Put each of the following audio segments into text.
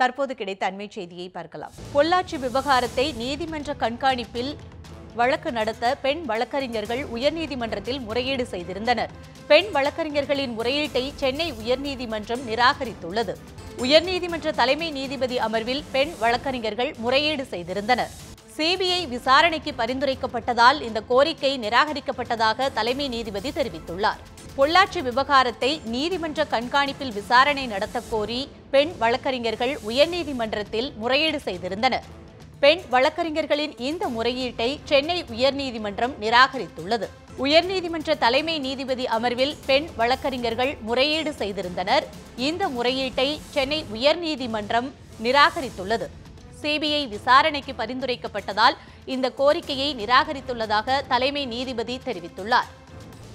தற்போது கிடைத்த அண்மை செய்தியை பார்க்கலாம். பொள்ளாச்சி விவகாரத்தை நீதிமன்ற கண்காணிப்பில் வழக்கு நடத்த பெண் வழக்கறிஞர்கள் உயர்நீதிமன்றத்தில் முறையீடு செய்திருந்தனர். பெண் வழக்கறிஞர்களின் முறையீட்டை சென்னை உயர்நீதிமன்றம் நிராகரித்துள்ளது. உயர்நீதிமன்ற தலைமை நீதிபதி அமர்வில் பெண் வழக்கறிஞர்கள் முறையீடு செய்திருந்தனர். சிபிஐ விசாரணைக்கு பரிந்துரைக்கப்பட்டதால் இந்த கோரிக்கை நிராகரிக்கப்பட்டதாக தலைமை நீதிபதி தெரிவித்துள்ளார். பொள்ளாச்சி விவகாரத்தை நீதிமன்ற கண்காணிப்பில் விசாரணை நடத்தக்கோரி பெண் வழக்கறிஞர்கள் உயர்நீதிமன்றத்தில் முறையீடு செய்திருந்தனர். பெண் வழக்கறிஞர்களின் இந்த முறையீட்டை சென்னை உயர்நீதிமன்றம் நிராகரித்துள்ளது. உயர்நீதிமன்ற தலைமை நீதிபதி அமர்வில் பெண் வழக்கறிஞர்கள் முறையீடு செய்திருந்தனர். இந்த முறையீட்டை சென்னை உயர்நீதிமன்றம் நிராகரித்துள்ளது. சிபிஐ விசாரணைக்கு பரிந்துரைக்கப்பட்டதால் இந்த கோரிக்கையை நிராகரித்துள்ளதாக தலைமை நீதிபதி தெரிவித்துள்ளார்.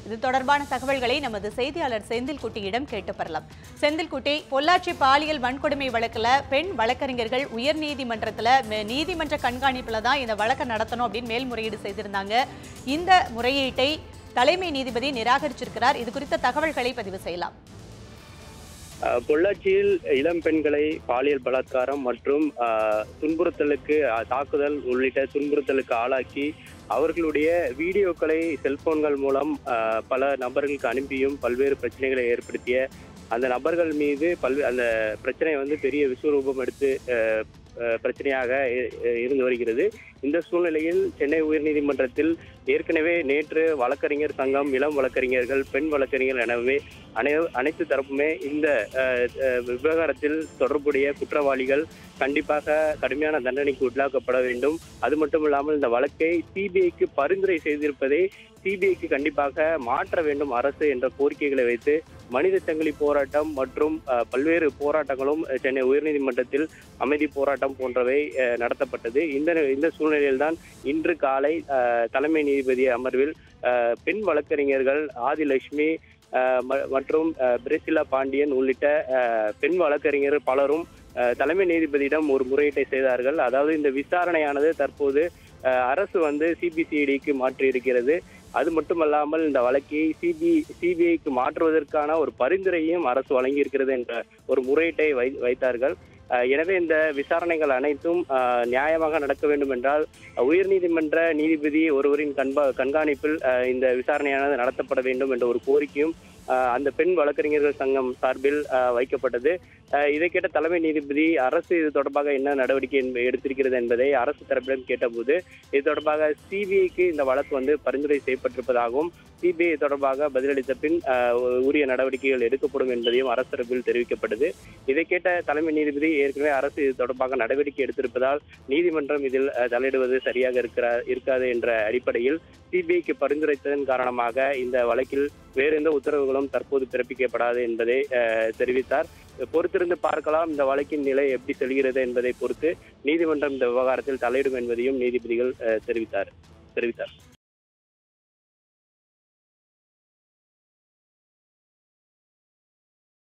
இது தொடர்பான தகவல்களை நமது செய்தியாளர் செந்தில்குட்டியிடம் கேட்டு பெறலாம். செந்தில்குட்டி பொள்ளாச்சி பாலியல் வன்கொடுமை வழக்கில் பெண் வழக்கறிஞர்கள் உயர் நீதிமன்றத்தில் நீதிமன்ற கண்காணிப்பில் தான் இந்த வழக்கை நடத்தணும் அப்படின்னு மேல்முறையீடு செய்திருந்தாங்க. இந்த முறையீட்டை தலைமை நீதிபதி நிராகரிச்சிருக்கிறார். இது குறித்த தகவல்களை பதிவு செய்யலாம். பொள்ளாச்சியில் இளம் பெண்களை பாலியல் பலாத்காரம் மற்றும் துன்புறுத்தலுக்கு தாக்குதல் உள்ளிட்ட துன்புறுத்தலுக்கு ஆளாக்கி அவர்களுடைய வீடியோக்களை செல்போன்கள் மூலம் பல நபர்களுக்கு அனுப்பியும் பல்வேறு பிரச்சனைகளை ஏற்படுத்திய அந்த நபர்கள் மீது பல்வே அந்த பிரச்சனை வந்து பெரிய விஸ்வரூபம் எடுத்து பிரச்சனையாக இருந்து வருகிறது. இந்த சூழ்நிலையில் சென்னை உயர்நீதிமன்றத்தில் ஏற்கனவே நேற்று வழக்கறிஞர் சங்கம் இளம் வழக்கறிஞர்கள் பெண் வழக்கறிஞர்கள் எனவே அனை அனைத்து தரப்புமே இந்த விவகாரத்தில் தொடர்புடைய குற்றவாளிகள் கண்டிப்பாக கடுமையான தண்டனைக்கு உள்ளாக்கப்பட வேண்டும். அது மட்டும் இல்லாமல் இந்த வழக்கை சிபிஐக்கு பரிந்துரை செய்திருப்பதை சிபிஐக்கு கண்டிப்பாக மாற்ற வேண்டும் அரசு என்ற கோரிக்கைகளை வைத்து மனித சங்கிலி போராட்டம் மற்றும் பல்வேறு போராட்டங்களும் சென்னை உயர்நீதிமன்றத்தில் அமைதி போராட்டம் போன்றவை நடத்தப்பட்டது. இந்த இந்த சூழ்நிலையில்தான் இன்று காலை தலைமை நீதிபதி அமர்வில் பெண் வழக்கறிஞர்கள் ஆதிலட்சுமி ம- மற்றும் பிரசிலா பாண்டியன் உள்ளிட்ட பெண் வழக்கறிஞர் பலரும் தலைமை நீதிபதியிடம் ஒரு முறையீட்டை செய்தார்கள். அதாவது இந்த விசாரணையானது தற்போது அரசு வந்து சிபிசிஐடிக்கு மாற்றி இருக்கிறது அது மட்டுமல்லாமல் இந்த வழக்கை சிபி சிபிஐக்கு மாற்றுவதற்கான ஒரு பரிந்துரையும் அரசு வழங்கியிருக்கிறது என்ற ஒரு முறையீட்டை வை வைத்தார்கள். எனவே இந்த விசாரணைகள் அனைத்தும் நியாயமாக நடக்க வேண்டும் என்றால் உயர்நீதிமன்ற நீதிபதி ஒருவரின் கண்பா கண்காணிப்பில் இந்த விசாரணையானது நடத்தப்பட வேண்டும் என்ற ஒரு கோரிக்கையும் அந்த பெண் வழக்கறிஞர்கள் சங்கம் சார்பில் வைக்கப்பட்டது. இதை கேட்ட தலைமை நீதிபதி அரசு இது தொடர்பாக என்ன நடவடிக்கை என்ப- எடுத்திருக்கிறது என்பதை அரசு தரப்பிடம் கேட்டபோது இது தொடர்பாக சிபிஐக்கு இந்த வழக்கு வந்து பரிந்துரை செய்யப்பட்டிருப்பதாகவும் சிபிஐ தொடர்பாக பதிலளித்த பின் உரிய நடவடிக்கைகள் எடுக்கப்படும் என்பதையும் அரசு தரப்பில் தெரிவிக்கப்பட்டது. இதை கேட்ட தலைமை நீதிபதி ஏற்கனவே அரசு இது தொடர்பாக நடவடிக்கை எடுத்திருப்பதால் நீதிமன்றம் இதில் தலையிடுவது சரியாக இருக்கிற இருக்காது என்ற அடிப்படையில் சிபிஐக்கு பரிந்துரைத்ததன் காரணமாக இந்த வழக்கில் வேறு எந்த உத்தரவுகளும் தற்போது பிறப்பிக்கப்படாது என்பதை அஹ், தெரிவித்தார். பொறுத்திருந்து பார்க்கலாம் இந்த வழக்கின் நிலை எப்படி செல்கிறது என்பதை பொறுத்து நீதிமன்றம் இந்த விவகாரத்தில் தலையிடும் என்பதையும் நீதிபதிகள் அஹ், தெரிவித்தார் தெரிவித்தார்.